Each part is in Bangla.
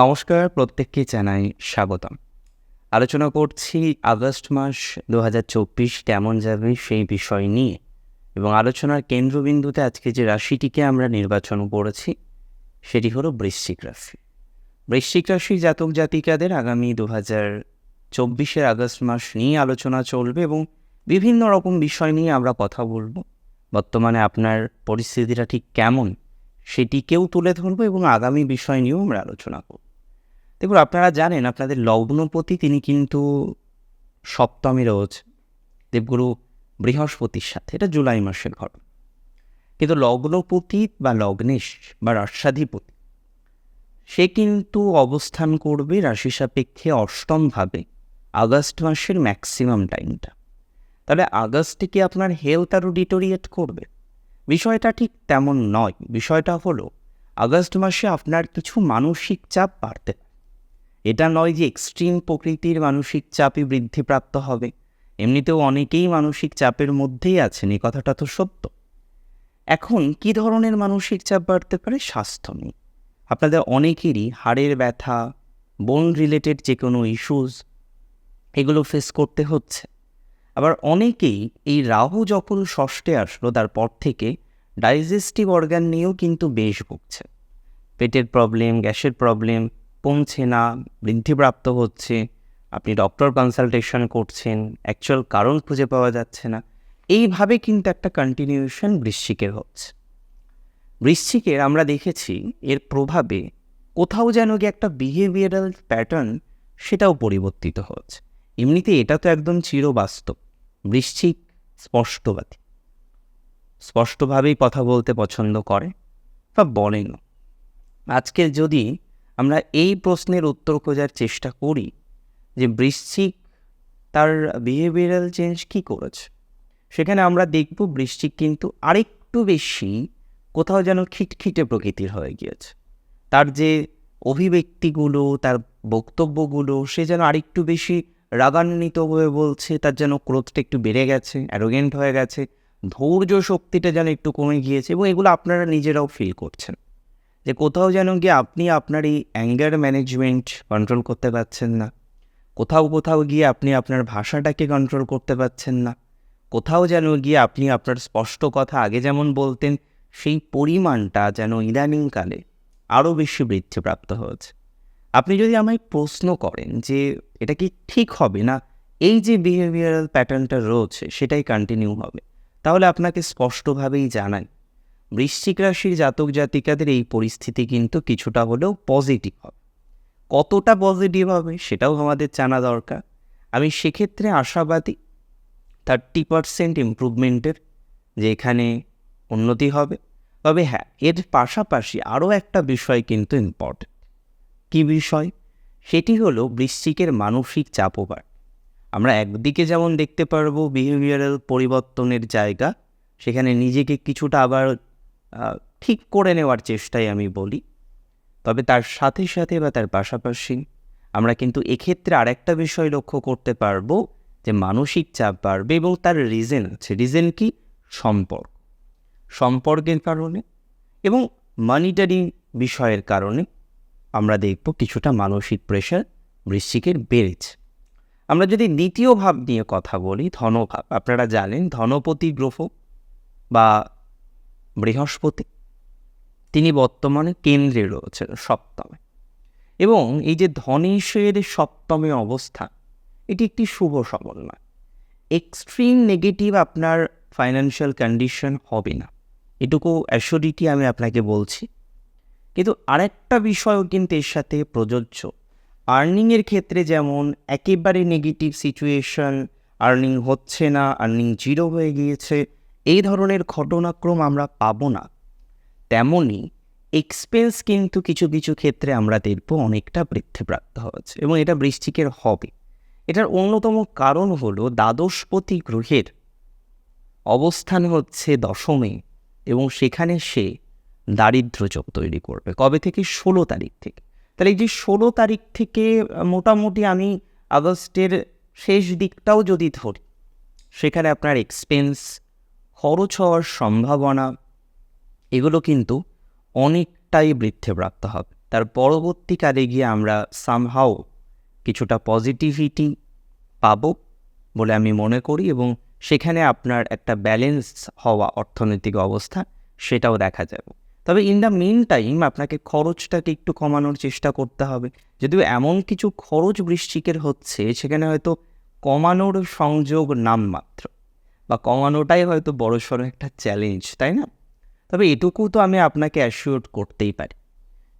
নমস্কার, প্রত্যেককে জানাই স্বাগতম। আলোচনা করছি আগস্ট মাস দু কেমন যাবে সেই বিষয় নিয়ে এবং আলোচনার কেন্দ্রবিন্দুতে আজকে যে রাশিটিকে আমরা নির্বাচন করেছি, সেটি হলো বৃশ্চিক রাশি। বৃশ্চিক রাশি জাতক জাতিকাদের আগামী দু হাজার চব্বিশের আগস্ট মাস নিয়ে আলোচনা চলবে এবং বিভিন্ন রকম বিষয় নিয়ে আমরা কথা বলব। বর্তমানে আপনার পরিস্থিতিটা ঠিক কেমন সেটিকেও তুলে ধরবো এবং আগামী বিষয় নিয়েও আমরা আলোচনা করব। দেখুন, আপনারা জানেন, আপনাদের লগ্নপতি তিনি কিন্তু সপ্তমী রোজ দেবগুরু বৃহস্পতির সাথে। এটা জুলাই মাসের ঘটনা কিন্তু লগ্নপতি বা লগ্নেশ বা রাষ্ট্রাধিপতি, সে কিন্তু অবস্থান করবে রাশি সাপেক্ষে অষ্টমভাবে, আগস্ট মাসের ম্যাক্সিমাম টাইমটা। তাহলে আগস্টে কি আপনার হেলথ আরও ডিটোরিয়েট করবে? বিষয়টা ঠিক তেমন নয়। বিষয়টা হলো, আগস্ট মাসে আপনার কিছু মানসিক চাপ বাড়তে পারে। এটা নয় যে এক্সট্রিম প্রকৃতির মানসিক চাপই বৃদ্ধিপ্রাপ্ত হবে। এমনিতেও অনেকেই মানসিক চাপের মধ্যেই আছেন, এই কথাটা তো সত্য। এখন কি ধরনের মানসিক চাপ বাড়তে পারে? স্বাস্থ্য নিয়ে। আপনাদের অনেকেরই হাড়ের ব্যথা বোন রিলেটেড যে কোনো ইস্যুস এগুলো ফেস করতে হচ্ছে। আবার অনেকেই এই রাহু যখন ষষ্ঠে আসলো, তারপর থেকে ডাইজেস্টিভ অর্গান নিয়েও কিন্তু বেশ ভুগছে। পেটের প্রবলেম গ্যাসের প্রবলেম কমছে না, বৃদ্ধিপ্রাপ্ত হচ্ছে, আপনি ডক্টর কনসালটেশন করছেন অ্যাকচুয়াল কারণ খুঁজে পাওয়া যাচ্ছে না, এইভাবে কিন্তু একটা কন্টিনিউশন বৃশ্চিকের হচ্ছে। বৃশ্চিকের আমরা দেখেছি, এর প্রভাবে কোথাও যেন গিয়ে একটা বিহেভিয়ারাল প্যাটার্ন সেটাও পরিবর্তিত হচ্ছে। এমনিতে এটা তো একদম চিরবাস্তব, বৃশ্চিক স্পষ্টবাদী। স্পষ্টভাবেই কথা বলতে পছন্দ করে, বা বলেন আজকে যদি আমরা এই প্রশ্নের উত্তর খোঁজার চেষ্টা করি যে বৃশ্চিক তার বিহেভিয়ারাল চেঞ্জ কী করেছে। সেখানে আমরা দেখব বৃশ্চিক কিন্তু আরেকটু বেশি কোথাও যেন খিটখিটে প্রকৃতির হয়ে গিয়েছে। তার যে অভিব্যক্তিগুলো, তার বক্তব্যগুলো, সে যেন আরেকটু বেশি রাগান্বিত হয়ে বলছে, তার যেন ক্রোধটা একটু বেড়ে গেছে অ্যারোগেন্ট হয়ে গেছে, ধৈর্য শক্তিটা যেন একটু কমে গিয়েছে এবং এগুলো আপনারা নিজেরাও ফিল করছেন। যে কোথাও যেন গিয়ে আপনি আপনার এই অ্যাঙ্গার ম্যানেজমেন্ট কন্ট্রোল করতে পারছেন না। কোথাও কোথাও গিয়ে আপনি আপনার ভাষাটাকে কন্ট্রোল করতে পারছেন না। কোথাও যেন গিয়ে আপনি আপনার স্পষ্ট কথা আগে যেমন বলতেন, সেই পরিমাণটা যেন ইদানিংকালে আরও বেশি বৃদ্ধিপ্রাপ্ত হয়েছে। আপনি যদি আমায় প্রশ্ন করেন যে এটা কি ঠিক হবে না, এই যে বিহেভিয়ারাল প্যাটার্নটা রয়েছে সেটাই কন্টিনিউ হবে, তাহলে আপনাকে স্পষ্টভাবেই জানাই বৃশ্চিক রাশির জাতক জাতিকাদের এই পরিস্থিতি কিন্তু কিছুটা হলেও পজিটিভ হবে। কতটা পজিটিভ হবে সেটাও আমাদের জানা দরকার। আমি সেক্ষেত্রে আশাবাদী থার্টি পারসেন্ট ইম্প্রুভমেন্টের যে এখানে উন্নতি হবে। তবে হ্যাঁ এর পাশাপাশি আরও একটা বিষয় কিন্তু ইম্পর্টেন্ট কী বিষয়? সেটি হলো বৃশ্চিকের মানসিক চাপও বাড়ে আমরা একদিকে যেমন দেখতে পারব বিহেভিয়ারাল পরিবর্তনের জায়গা, সেখানে নিজেকে কিছুটা আবার ঠিক করে নেওয়ার চেষ্টাই আমি বলি। তবে তার সাথে সাথে বা তার পাশাপাশি আমরা কিন্তু এক্ষেত্রে আরেকটা বিষয় লক্ষ্য করতে পারব যে মানসিক চাপ বাড়বে এবং তার রিজন আছে। রিজেন কি? সম্পর্ক। সম্পর্কের কারণে এবং মানিটারি বিষয়ের কারণে আমরা দেখব কিছুটা মানসিক প্রেশার বৃশ্চিকের বেড়েছে। আমরা যদি দ্বিতীয় ভাব নিয়ে কথা বলি, ধনভাব। আপনারা জানেন ধনপতি গ্রহ বা বৃহস্পতি। তিনি বর্তমানে কেন্দ্রে রয়েছেন সপ্তমে। এবং এই যে ধনেশের সপ্তমে অবস্থা, এটি একটি শুভ সমন্বয়। এক্সট্রিম নেগেটিভ আপনার ফাইন্যান্সিয়াল কন্ডিশন হবে না। এটুকু অ্যাসিওরিটি আমি আপনাকে বলছি। কিন্তু আরেকটা বিষয়ও কিন্তু এর সাথে প্রযোজ্য। আর্নিংয়ের ক্ষেত্রে যেমন একেবারে নেগেটিভ সিচুয়েশন আর্নিং হচ্ছে না আর্নিং জিরো হয়ে গিয়েছে। এই ধরনের ঘটনাক্রম আমরা পাবো না। তেমনই এক্সপেন্স কিন্তু কিছু কিছু ক্ষেত্রে আমরা দেখব অনেকটা বৃদ্ধিপ্রাপ্ত হচ্ছে এবং এটা বৃষ্টিকের হবে। এটার অন্যতম কারণ হলো দ্বাদশপতি গ্রহের অবস্থান হচ্ছে দশমে এবং সেখানে সে দারিদ্র যোগ তৈরি করবে। কবে থেকে? ষোলো তারিখ থেকে। তাহলে এই যে ষোলো তারিখ থেকে মোটামুটি আমি আগস্টের শেষ দিকটাও যদি ধরি, সেখানে আপনার এক্সপেন্স খরচ হওয়ার সম্ভাবনা, এগুলো কিন্তু অনেকটাই বৃদ্ধিপ্রাপ্ত হবে। তার পরবর্তীকালে গিয়ে আমরা সামহাও কিছুটা পজিটিভিটি পাব বলে আমি মনে করি এবং সেখানে আপনার একটা ব্যালেন্স হওয়া অর্থনৈতিক অবস্থা সেটাও দেখা যাবে। তবে ইন দ্য মেন টাইম আপনাকে খরচটাকে একটু কমানোর চেষ্টা করতে হবে। যদিও এমন কিছু খরচ বৃশ্চিকের হচ্ছে, সেখানে হয়তো কমানোর সংযোগ নামমাত্র। বা কমানোটাই হয়তো বড়সড় একটা চ্যালেঞ্জ তাই না? তবে এটুকু তো আমি আপনাকে অ্যাসিওর করতেই পারি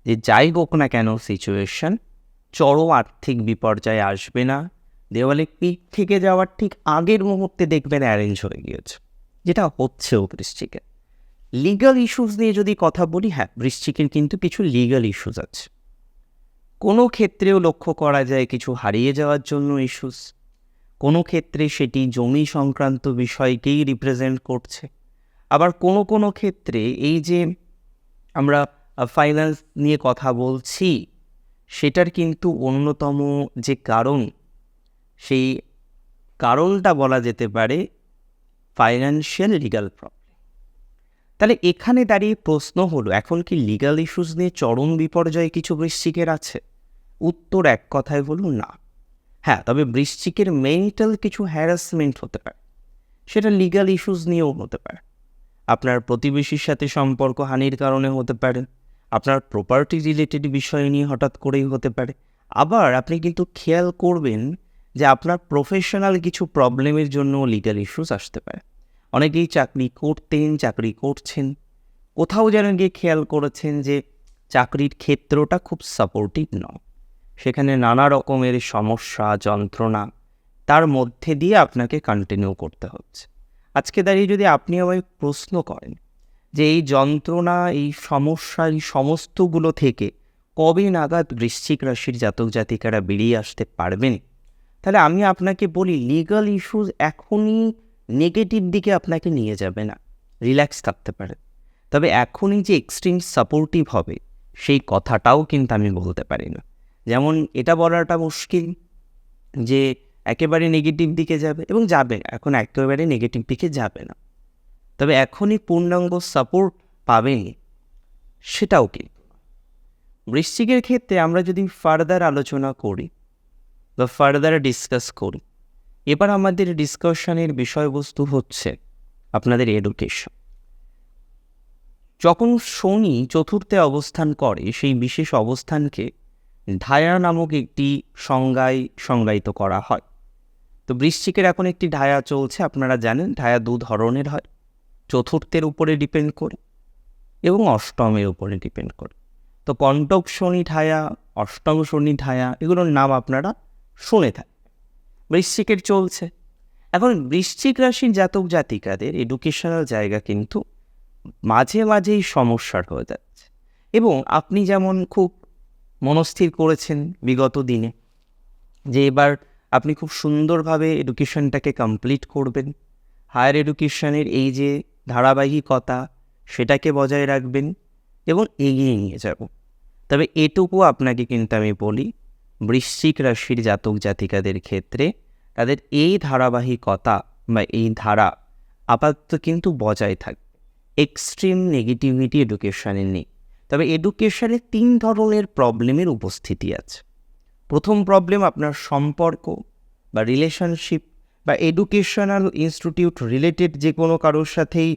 যে যাই হোক না কেন সিচুয়েশন চরম আর্থিক বিপর্যয় আসবে না। দেওয়ালে পিক থেকে যাওয়ার ঠিক আগের মুহূর্তে দেখবেন অ্যারেঞ্জ হয়ে গিয়েছে, যেটা হচ্ছেও বৃশ্চিকের লিগাল ইস্যুস নিয়ে যদি কথা বলি হ্যাঁ বৃশ্চিকের কিন্তু কিছু লিগাল ইস্যুস আছে। কোনো ক্ষেত্রেও লক্ষ্য করা যায় কিছু হারিয়ে যাওয়ার জন্য ইস্যুস কোনো ক্ষেত্রে সেটি জমি সংক্রান্ত বিষয়কেই রিপ্রেজেন্ট করছে। আবার কোনো কোনো ক্ষেত্রে এই যে আমরা ফাইন্যান্স নিয়ে কথা বলছি, সেটার কিন্তু অন্যতম যে কারণ, সেই কারণটা বলা যেতে পারে ফাইন্যান্সিয়াল লিগাল প্রবলেম তাহলে এখানে দাঁড়িয়ে প্রশ্ন হলো, এখন কি লিগাল ইস্যুস নিয়ে চরম বিপর্যয় কিছু বৃশ্চিকের আছে? উত্তর এক কথায় বলুন না। হ্যাঁ তবে বৃশ্চিকের মেন্টাল কিছু হ্যারাসমেন্ট হতে পারে। সেটা লিগাল ইস্যুস নিয়েও হতে পারে। আপনার প্রতিবেশীর সাথে সম্পর্ক হানির কারণে হতে পারে। আপনার প্রপার্টি রিলেটেড বিষয় নিয়ে হঠাৎ করেই হতে পারে। আবার আপনি কিন্তু খেয়াল করবেন যে আপনার প্রফেশনাল কিছু প্রবলেমের জন্য লিগাল ইস্যুস আসতে পারে। অনেকেই চাকরি করতেন, চাকরি করছেন। কোথাও যেন গিয়ে খেয়াল করেছেন যে চাকরির ক্ষেত্রটা খুব সাপোর্টিভ নয়। সেখানে নানা রকমের সমস্যা, যন্ত্রণা। তার মধ্যে দিয়ে আপনাকে কন্টিনিউ করতে হচ্ছে। আজকে দাঁড়িয়ে যদি আপনি আমায় প্রশ্ন করেন যে এই যন্ত্রণা, এই সমস্যা, এই সমস্তগুলো থেকে কবে নাগাদ বৃশ্চিক রাশির জাতক জাতিকারা বেরিয়ে আসতে পারবেন? তাহলে আমি আপনাকে বলি লিগাল ইস্যুস এখনই নেগেটিভ দিকে আপনাকে নিয়ে যাবে না। রিল্যাক্স থাকতে পারে। তবে এখনই যে এক্সট্রিম সাপোর্টিভ হবে, সেই কথাটাও কিন্তু আমি বলতে পারি না। যেমন এটা বলাটা মুশকিল যে একেবারে নেগেটিভ দিকে যাবে এবং যাবে, এখন একেবারে নেগেটিভ দিকে যাবে না। তবে এখনই পূর্ণাঙ্গ সাপোর্ট পাবেন সেটাও কি? বৃশ্চিকের ক্ষেত্রে আমরা যদি ফার্দার আলোচনা করি বা ফার্দার ডিসকাস করি, এবার আমাদের ডিসকাশনের বিষয়বস্তু হচ্ছে আপনাদের এডুকেশন যখন শনি চতুর্থে অবস্থান করে, সেই বিশেষ অবস্থানকে ধায়া নামক একটি সংজ্ঞায় সংজ্ঞায়িত করা হয়। তো বৃশ্চিকের এখন একটি ঢায়া চলছে, আপনারা জানেন, ঢায়া দু ধরনের হয়। চতুর্থের উপরে ডিপেন্ড করে এবং অষ্টমের উপরে ডিপেন্ড করে। তো কণ্টক শনি ঢায়া, অষ্টম শনি ঢায়া, এগুলোর নাম আপনারা শুনে থাকেন বৃশ্চিকের চলছে। এখন বৃশ্চিক রাশির জাতক জাতিকাদের এডুকেশনাল জায়গা কিন্তু মাঝে মাঝেই সমস্যার হয়ে যাচ্ছে। এবং আপনি যেমন খুব মনস্থির করেছেন বিগত দিনে, যে এবার আপনি খুব সুন্দরভাবে এডুকেশনটাকে কমপ্লিট করবেন। হায়ার এডুকেশনের এই যে ধারাবাহিকতা, সেটাকে বজায় রাখবেন এবং এগিয়ে নিয়ে যাব। তবে এটুকু আপনাকে কিন্তু আমি বলি, বৃশ্চিক রাশির জাতক জাতিকাদের ক্ষেত্রে তাদের এই ধারাবাহিকতা বা এই ধারা আপাতত কিন্তু বজায় থাকবে এক্সট্রিম নেগেটিভিটি এডুকেশনে নেই। তবে এডুকেশনে তিন ধরনের প্রবলেমের উপস্থিতি আছে। প্রথম প্রবলেম আপনার সম্পর্ক বা রিলেশনশিপ বা এডুকেশনাল ইনস্টিটিউট রিলেটেড যে কোনো কারোর সাথেই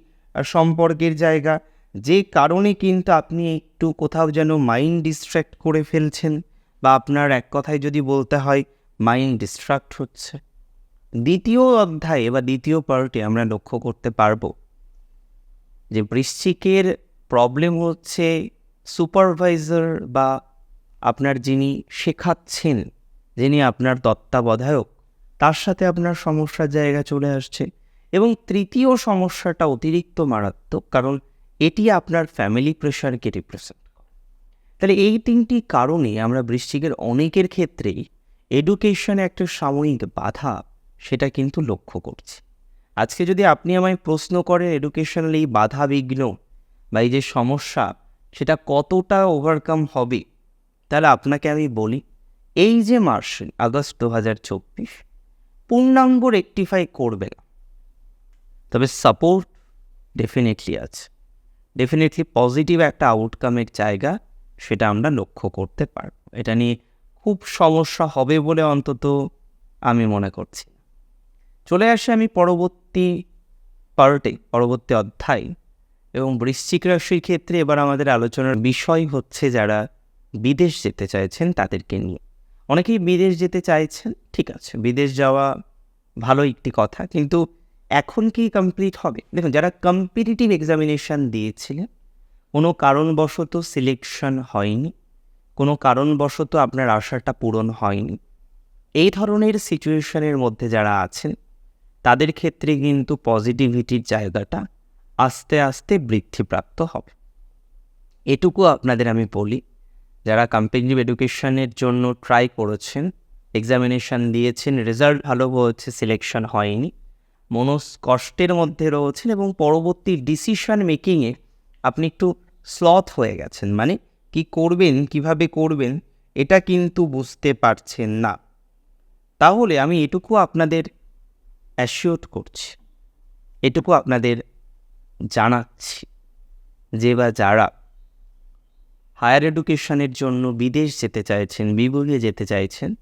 সম্পর্কের জায়গা, যে কারণে কিন্তু আপনি একটু কোথাও যেন মাইন্ড ডিস্ট্র্যাক্ট করে ফেলছেন বা আপনার এক কথায় যদি বলতে হয় মাইন্ড ডিস্ট্রাক্ট হচ্ছে। দ্বিতীয় অধ্যায়ে বা দ্বিতীয় পার্টে আমরা লক্ষ্য করতে পারব যে বৃশ্চিকের প্রবলেম হচ্ছে সুপারভাইজার বা আপনার যিনি শেখাচ্ছেন, যিনি আপনার তত্ত্বাবধায়ক, তার সাথে আপনার সমস্যার জায়গা চলে আসছে এবং তৃতীয় সমস্যাটা অতিরিক্ত মারাত্মক কারণ এটি আপনার ফ্যামিলি প্রেশারকে রিপ্রেজেন্ট তাহলে এই তিনটি কারণে আমরা বৃশ্চিকের অনেকের ক্ষেত্রেই এডুকেশনে একটা সাময়িক বাধা সেটা কিন্তু লক্ষ্য করছি। আজকে যদি আপনি আমায় প্রশ্ন করেন এডুকেশনাল এই বাধা বিঘ্ন বা এই যে সমস্যা সেটা কতটা ওভারকাম হবে? তাহলে আপনাকে আমি বলি, এই যে মাস আগস্ট দু হাজার চব্বিশ, পূর্ণাঙ্গ রেকটিফাই করবে না। তবে সাপোর্ট ডেফিনেটলি আছে। ডেফিনেটলি পজিটিভ একটা আউটকামের জায়গা সেটা আমরা লক্ষ্য করতে পারব। এটা নিয়ে খুব সমস্যা হবে বলে অন্তত আমি মনে করছি। চলে আসে আমি পরবর্তী পার্টে পরবর্তী অধ্যায়। এবং বৃশ্চিক রাশির ক্ষেত্রে এবার আমাদের আলোচনার বিষয় হচ্ছে যারা বিদেশ যেতে চাইছেন তাদেরকে নিয়ে। অনেকেই বিদেশ যেতে চাইছেন, ঠিক আছে, বিদেশ যাওয়া ভালো একটি কথা, কিন্তু এখন কি কমপ্লিট হবে? দেখুন, যারা কম্পিটিটিভ এক্সামিনেশান দিয়েছিলেন, কোনো কারণবশত সিলেকশন হয়নি, কোনো কারণবশত আপনার আশাটা পূরণ হয়নি। এই ধরনের সিচুয়েশনের মধ্যে যারা আছেন, তাদের ক্ষেত্রে কিন্তু পজিটিভিটির জায়গাটা আস্তে আস্তে বৃদ্ধিপ্রাপ্ত হবে। এটুকু আপনাদের আমি বলি, যারা কম্পিটিটিভ এডুকেশনের জন্য ট্রাই করেছেন এক্সামিনেশান দিয়েছেন রেজাল্ট ভালো হয়েছে সিলেকশন হয়নি মনস কষ্টের মধ্যে রয়েছেন এবং পরবর্তী ডিসিশন মেকিংয়ে আপনি একটু স্লথ হয়ে গেছেন। মানে কি করবেন, কীভাবে করবেন, এটা কিন্তু বুঝতে পারছেন না। তাহলে আমি এটুকু আপনাদের অ্যাসিওর করছি। এটুকু আপনাদের জানাচ্ছি যে বা যারা হায়ার এডুকেশনের জন্য বিদেশ যেতে চাইছেন বিবুলিয়ে যেতে চাইছেন,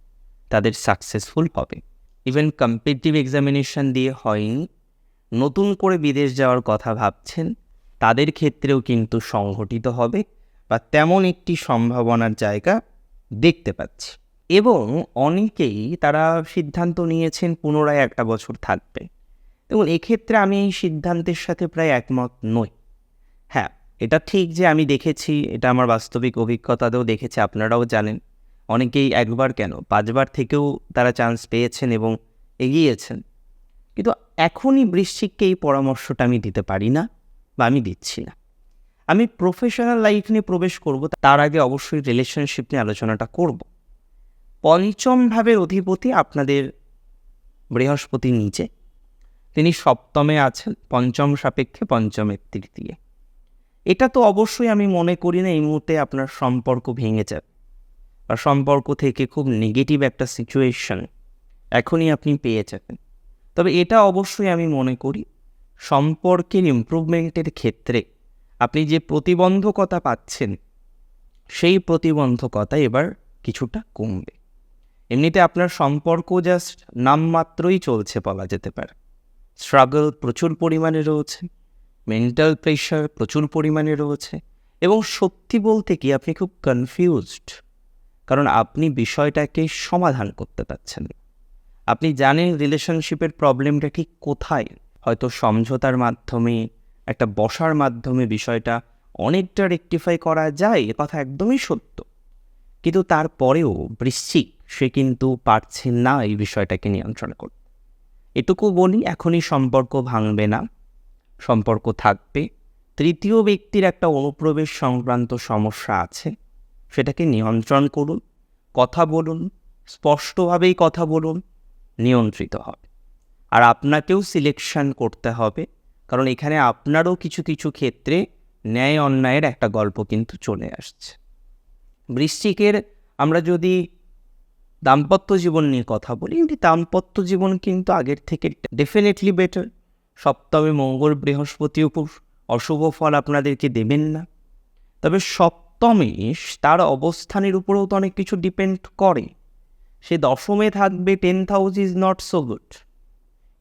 তাদের সাকসেসফুল হবে। ইভেন কম্পিটিটিভ এক্সামিনেশান দিয়ে হয়নি, নতুন করে বিদেশ যাওয়ার কথা ভাবছেন, তাদের ক্ষেত্রেও কিন্তু সংঘটিত হবে বা তেমন একটি সম্ভাবনার জায়গা দেখতে পাচ্ছি। এবং অনেকেই তারা সিদ্ধান্ত নিয়েছেন পুনরায় একটা বছর থাকবে। এবং এক্ষেত্রে আমি এই সিদ্ধান্তের সাথে প্রায় একমত নই। হ্যাঁ এটা ঠিক যে আমি দেখেছি, এটা আমার বাস্তবিক অভিজ্ঞতাতেও দেখেছি, আপনারাও জানেন। অনেকেই একবার কেন, পাঁচবার থেকেও তারা চান্স পেয়েছেন এবং এগিয়েছেন। কিন্তু এখনই বৃশ্চিককে এই পরামর্শটা আমি দিতে পারি না বা আমি দিচ্ছি না। আমি প্রফেশনাল লাইফ নিয়ে প্রবেশ করব, তার আগে অবশ্যই রিলেশনশিপ নিয়ে আলোচনাটা করব। পঞ্চম ভাবের অধিপতি আপনাদের বৃহস্পতি নিচে। তিনি সপ্তমে আছেন, পঞ্চম সাপেক্ষে পঞ্চমের তৃতীয়। এটা তো অবশ্যই আমি মনে করি না এই মুহূর্তে আপনার সম্পর্ক ভেঙে যাবে। বা সম্পর্ক থেকে খুব নেগেটিভ একটা সিচুয়েশন এখনই আপনি পেয়ে যাবেন। তবে এটা অবশ্যই আমি মনে করি, সম্পর্কের ইম্প্রুভমেন্টের ক্ষেত্রে আপনি যে প্রতিবন্ধকতা পাচ্ছেন, সেই প্রতিবন্ধকতা এবার কিছুটা কমবে। এমনিতে আপনার সম্পর্ক জাস্ট নামমাত্রই চলছে বলা যেতে পারে। স্ট্রাগল প্রচুর পরিমাণে রয়েছে মেন্টাল প্রেশার প্রচুর পরিমাণে রয়েছে এবং সত্যি বলতে কি আপনি খুব কনফিউজড কারণ আপনি বিষয়টাকে সমাধান করতে পারছেন আপনি জানেন রিলেশনশিপের প্রবলেমটা ঠিক কোথায়, হয়তো সমঝোতার মাধ্যমে, একটা বসার মাধ্যমে বিষয়টা অনেকটা রেকটিফাই করা যায়, এ কথা একদমই সত্য। কিন্তু তারপরেও বৃশ্চিক সে কিন্তু পারছে না এই বিষয়টাকে নিয়ন্ত্রণ করতে। এটুকু বলি, এখনই সম্পর্ক ভাঙবে না, সম্পর্ক থাকবে। তৃতীয় ব্যক্তির একটা অনুপ্রবেশ সংক্রান্ত সমস্যা আছে, সেটাকে নিয়ন্ত্রণ করুন, কথা বলুন, স্পষ্টভাবেই কথা বলুন, নিয়ন্ত্রিত হবে। আর আপনাকেও সিলেকশন করতে হবে, কারণ এখানে আপনারও কিছু কিছু ক্ষেত্রে ন্যায় অন্যায়ের একটা গল্প কিন্তু চলে আসছে। বৃশ্চিকের আমরা যদি দাম্পত্য জীবন নিয়ে কথা বলি কিন্তু দাম্পত্য জীবন কিন্তু আগের থেকে ডেফিনেটলি বেটার সপ্তমে, মঙ্গল বৃহস্পতিও খুব অশুভ ফল আপনাদেরকে দেবেন না। তবে সপ্তমে, তার অবস্থানের উপরেও তো অনেক কিছু ডিপেন্ড করে। সে দশমে থাকবে tenth house is not so good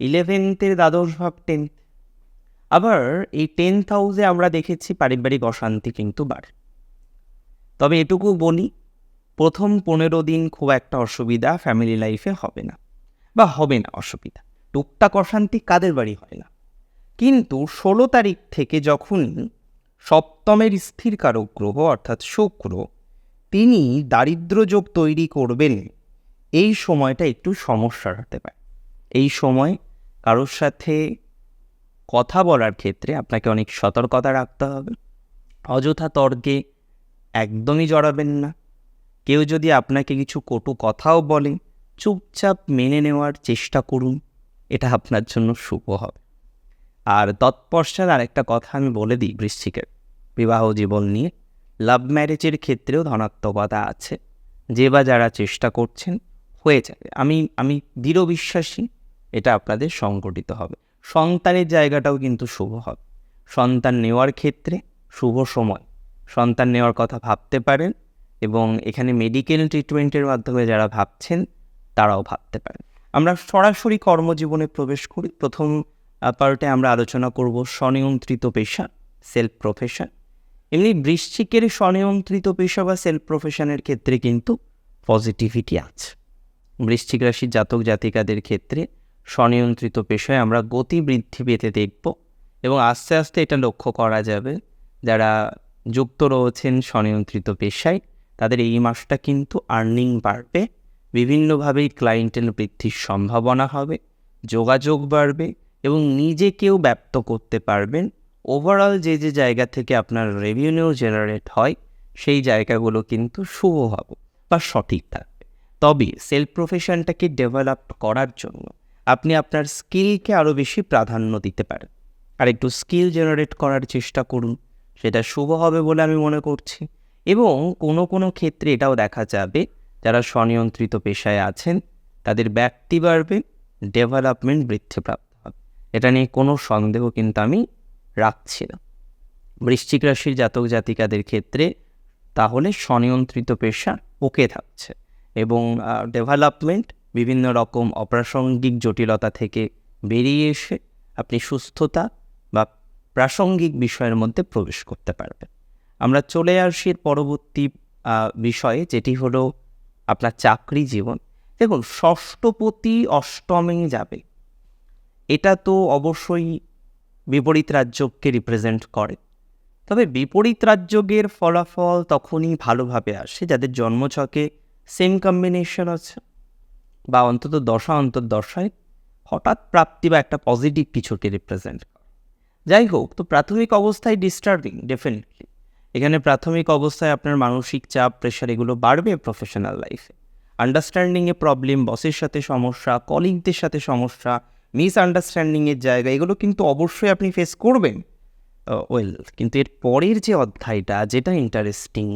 ইলেভেন্থের দ্বাদশ ভাব টেন্থ আবার এই টেন্থ হাউসে আমরা দেখেছি পারিবারিক অশান্তি কিন্তু বাড়ে। তবে এটুকু বলি প্রথম পনেরো দিন খুব একটা অসুবিধা ফ্যামিলি লাইফে হবে না। বা হবে না অসুবিধা। টুকটাক অশান্তি কাদের বাড়ি হয় না। কিন্তু ষোলো তারিখ থেকে যখন সপ্তমের স্থির কারক গ্রহ অর্থাৎ শুক্র, তিনি দারিদ্র যোগ তৈরি করবেন, এই সময়টা একটু সমস্যার হতে পারে। এই সময় কারোর সাথে কথা বলার ক্ষেত্রে আপনাকে অনেক সতর্কতা রাখতে হবে। অযথা তর্কে একদমই জড়াবেন না। কেউ যদি আপনাকে কিছু কটু কথাও বলে, চুপচাপ মেনে নেওয়ার চেষ্টা করুন, এটা আপনার জন্য শুভ হবে। আর তৎপশ্চাৎ আরেকটা কথা আমি বলে দিই বৃশ্চিকের, বিবাহ জীবন নিয়ে। লাভ ম্যারেজের ক্ষেত্রেও ধনাত্মকতা আছে। যে বা যারা চেষ্টা করছেন, হয়ে যাবে। আমি আমি দৃঢ় বিশ্বাসী, এটা আপনাদের সংগঠিত হবে। সন্তানের জায়গাটাও কিন্তু শুভ হবে। সন্তান নেওয়ার ক্ষেত্রে শুভ সময়। সন্তান নেওয়ার কথা ভাবতে পারেন এবং এখানে মেডিকেল ট্রিটমেন্টের মাধ্যমে যারা ভাবছেন, তারাও ভাবতে পারেন। আমরা সরাসরি কর্মজীবনে প্রবেশ করি। প্রথম পার্টে আমরা আলোচনা করব স্বনিয়ন্ত্রিত পেশা সেলফ প্রফেশন এমনি বৃশ্চিকের স্বনিয়ন্ত্রিত পেশা বা সেলফ প্রফেশনের ক্ষেত্রে কিন্তু পজিটিভিটি আছে। বৃশ্চিক রাশির জাতক জাতিকাদের ক্ষেত্রে স্বনিয়ন্ত্রিত পেশায় আমরা গতি বৃদ্ধি পেতে দেখব এবং আস্তে আস্তে এটা লক্ষ্য করা যাবে। যারা যুক্ত রয়েছেন স্বনিয়ন্ত্রিত পেশায় তাদের এই মাসটা কিন্তু আর্নিং বাড়বে, বিভিন্নভাবেই ক্লায়েন্টের বৃদ্ধির সম্ভাবনা হবে, যোগাযোগ বাড়বে এবং নিজেকেও ব্যক্ত করতে পারবেন। ওভারঅল যে যে জায়গা থেকে আপনার রেভিনিউ জেনারেট হয়, সেই জায়গাগুলো কিন্তু শুভ হবে বা সঠিক থাকবে। তবে সেলফ প্রফেশনটাকে ডেভেলপ করার জন্য আপনি আপনার স্কিলকে আরও বেশি প্রাধান্য দিতে পারেন। আর একটু স্কিল জেনারেট করার চেষ্টা করুন, সেটা শুভ হবে বলে আমি মনে করছি। এবং কোনো কোনো ক্ষেত্রে এটাও দেখা যাবে, যারা স্বনিয়ন্ত্রিত পেশায় আছেন, তাদের ব্যক্তি বাড়বে, ডেভেলপমেন্ট বৃদ্ধিপ্রাপ্ত হবে। এটা নিয়ে কোনো সন্দেহ কিন্তু আমি রাখছি না। বৃশ্চিক রাশির জাতক জাতিকাদের ক্ষেত্রে তাহলে স্বনিয়ন্ত্রিত পেশা ওকে থাকছে এবং ডেভেলপমেন্ট বিভিন্ন রকম অপ্রাসঙ্গিক জটিলতা থেকে বেরিয়ে এসে আপনি সুস্থতা বা প্রাসঙ্গিক বিষয়ের মধ্যে প্রবেশ করতে পারবেন। আমরা চলে আসি পরবর্তী বিষয়ে যেটি হলো আপনার চাকরি জীবন। দেখুন, ষষ্ঠপতি অষ্টমে যাবে। এটা তো অবশ্যই বিপরীত রাজ্যকে রিপ্রেজেন্ট করে। তবে বিপরীত রাজ্যকের ফলাফল তখনই ভালোভাবে আসে যাদের জন্মছকে সেম কম্বিনেশন আছে বা অন্তত দশা অন্তর দশায় হঠাৎ প্রাপ্তি বা একটা পজিটিভ কিছুকে রিপ্রেজেন্ট করে। যাই হোক, তো প্রাথমিক অবস্থায় ডিস্টার্বিং ডেফিনেটলি এখানে প্রাথমিক অবস্থায় আপনার মানসিক চাপ প্রেশার এগুলো বাড়বে প্রফেশনাল লাইফে আন্ডারস্ট্যান্ডিংয়ে প্রবলেম বসের সাথে সমস্যা কলিগদের সাথে সমস্যা মিস আন্ডারস্ট্যান্ডিংয়ের জায়গা, এগুলো কিন্তু অবশ্যই আপনি ফেস করবেন। ওয়েল কিন্তু এর পরের যে অধ্যায়টা, যেটা ইন্টারেস্টিং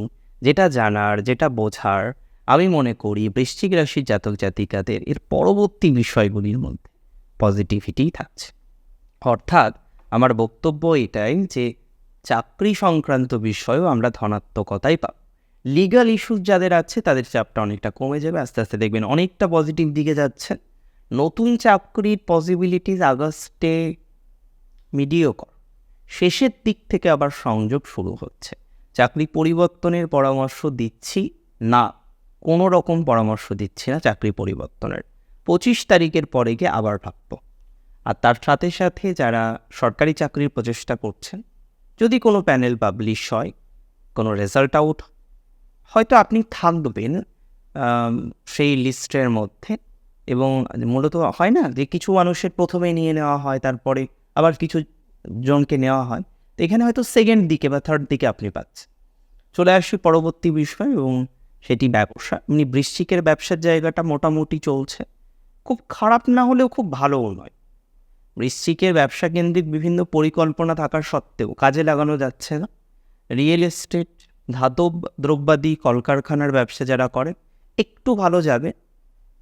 যেটা জানার, যেটা বোঝার, আমি মনে করি বৃশ্চিক রাশির জাতক জাতিকাদের এর পরবর্তী বিষয়গুলির মধ্যে পজিটিভিটি থাকছে। অর্থাৎ আমার বক্তব্য এটাই যে চাকরি সংক্রান্ত বিষয়েও আমরা ধনাত্মকতাই পাব। লিগাল ইস্যুস যাদের আছে, তাদের চাপটা অনেকটা কমে যাবে। আস্তে আস্তে দেখবেন অনেকটা পজিটিভ দিকে যাচ্ছে নতুন চাকরির পসিবিলিটিস আগস্টে মিডিও কর শেষের দিক থেকে আবার সংযোগ শুরু হচ্ছে। চাকরি পরিবর্তনের পরামর্শ দিচ্ছি না। কোনো রকম পরামর্শ দিচ্ছি না চাকরি পরিবর্তনের। পঁচিশ তারিখের পরে গিয়ে আবার ভাবব। আর তার সাথে সাথে যারা সরকারি চাকরির প্রচেষ্টা করছেন যদি কোনো প্যানেল পাবলিশ হয়, কোনো রেজাল্ট আউট হয়তো আপনি থাকবেন সেই লিস্টের মধ্যে এবং মূলত হয় না যে কিছু মানুষের প্রথমে নিয়ে নেওয়া হয়, তারপরে আবার কিছু জনকে নেওয়া হয়। তো এখানে হয়তো সেকেন্ড দিকে বা থার্ড দিকে আপনি পাচ্ছেন। চলে আসি পরবর্তী বিষয় এবং সেটি ব্যবসা। এমনি বৃশ্চিকের ব্যবসার জায়গাটা মোটামুটি চলছে। খুব খারাপ না হলেও খুব ভালোও নয়। বৃশ্চিকের ব্যবসা কেন্দ্রিক বিভিন্ন পরিকল্পনা থাকার সত্ত্বেও কাজে লাগানো যাচ্ছে না। রিয়েল এস্টেট, ধাতব দ্রব্যাদি কলকারখানার ব্যবসা যারা করে, একটু ভালো যাবে।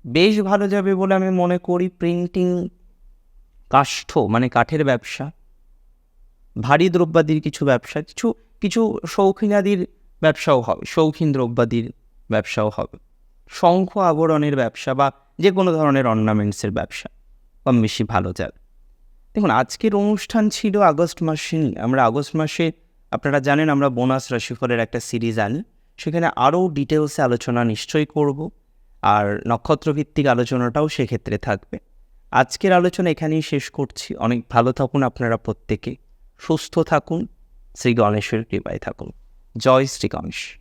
বেশ ভালো যাবে বলে আমি মনে করি প্রিন্টিং কাষ্ঠ মানে কাঠের ব্যবসা, ভারী দ্রব্যাদির কিছু ব্যবসা, কিছু কিছু শৌখিনাদির ব্যবসাও হবে, শৌখিন দ্রব্যাদির ব্যবসাও হবে। শঙ্খ আবরণের ব্যবসা বা যে কোনো ধরনের অর্নামেন্টসের ব্যবসা, কম বেশি ভালো যাবে। দেখুন, আজকের অনুষ্ঠান ছিল আগস্ট মাসে আমরা আগস্ট মাসে, আপনারা জানেন আমরা বোনাস রাশিফলের একটা সিরিজ আনি, সেখানে আরও ডিটেলসে আলোচনা নিশ্চয়ই করব, আর নক্ষত্রভিত্তিক আলোচনাটাও সেক্ষেত্রে থাকবে। আজকের আলোচনা এখানেই শেষ করছি, অনেক ভালো থাকুন আপনারা প্রত্যেকে, সুস্থ থাকুন, শ্রী গণেশের কৃপায় থাকুন। জয় শ্রী গণেশ।